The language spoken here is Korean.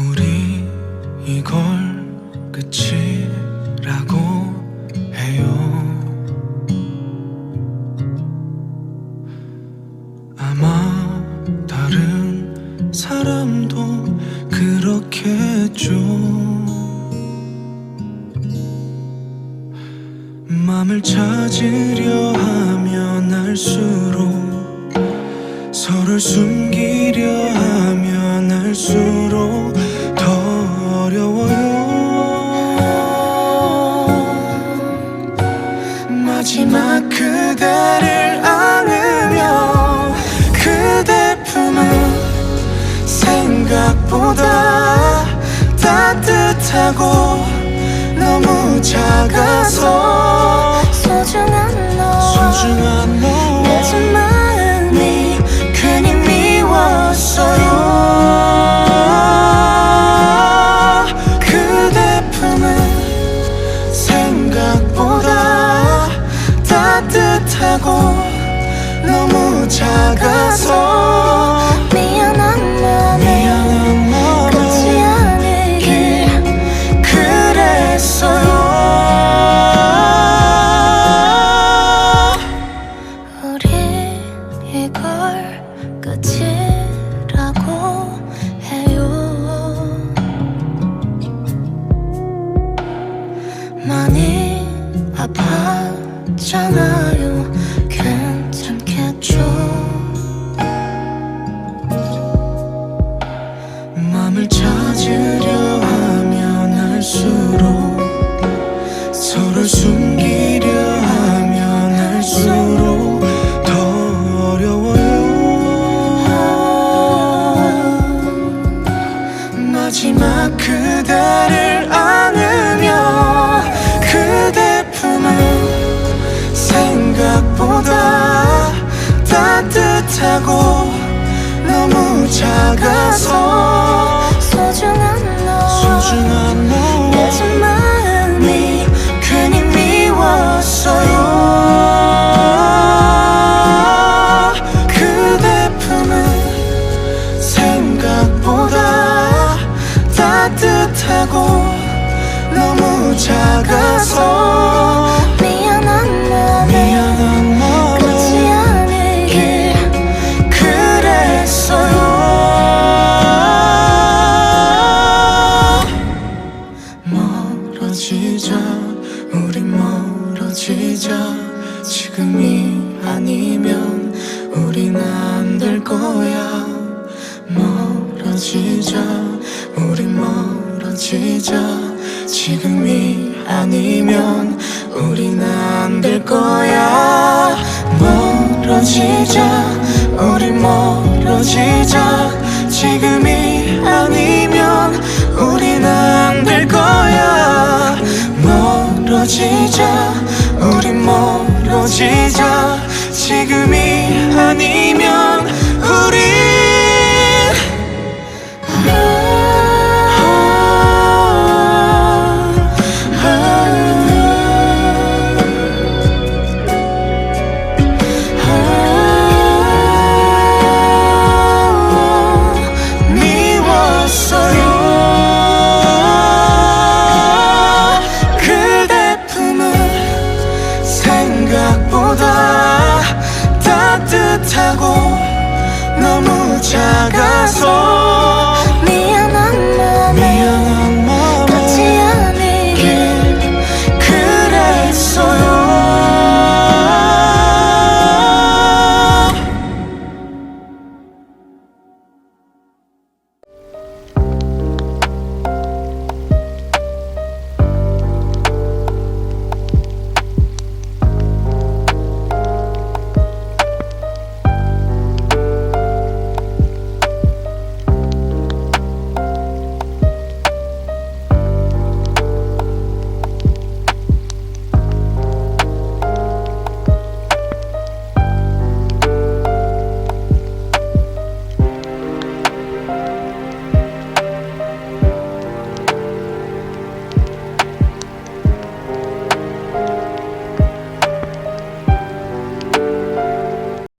우리 이걸 끝이라고 해요. 아마 다른 사람도 그렇겠죠. 맘을 찾으려 하면 할수록 서로를 숨기려 하면 할수록 마지막 그대를 안으며 그대 품은 생각보다 따뜻하고 너무 작아서 아팠잖아요. 괜찮겠죠? 맘을 찾으려 하면 할수록 서로 숨기려 하면 할수록 더 어려워요. 마지막 그대를 안으 따뜻하고 너무 작아서 소중한 너 소중한 너 늦은 마음이 괜히 미웠어요. 그대 품은 생각보다 따뜻하고 너무 작아서 거야. 멀어지자. 우리 멀어지자. 지금이 아니면 우린 안 될 거야. 멀어지자. 우리 멀어지자. 지금이 아니면 우린 안 될 거야. 멀어지자 멀어지자. 지금이 아니면 우리 보다 따뜻하고 너무 작아서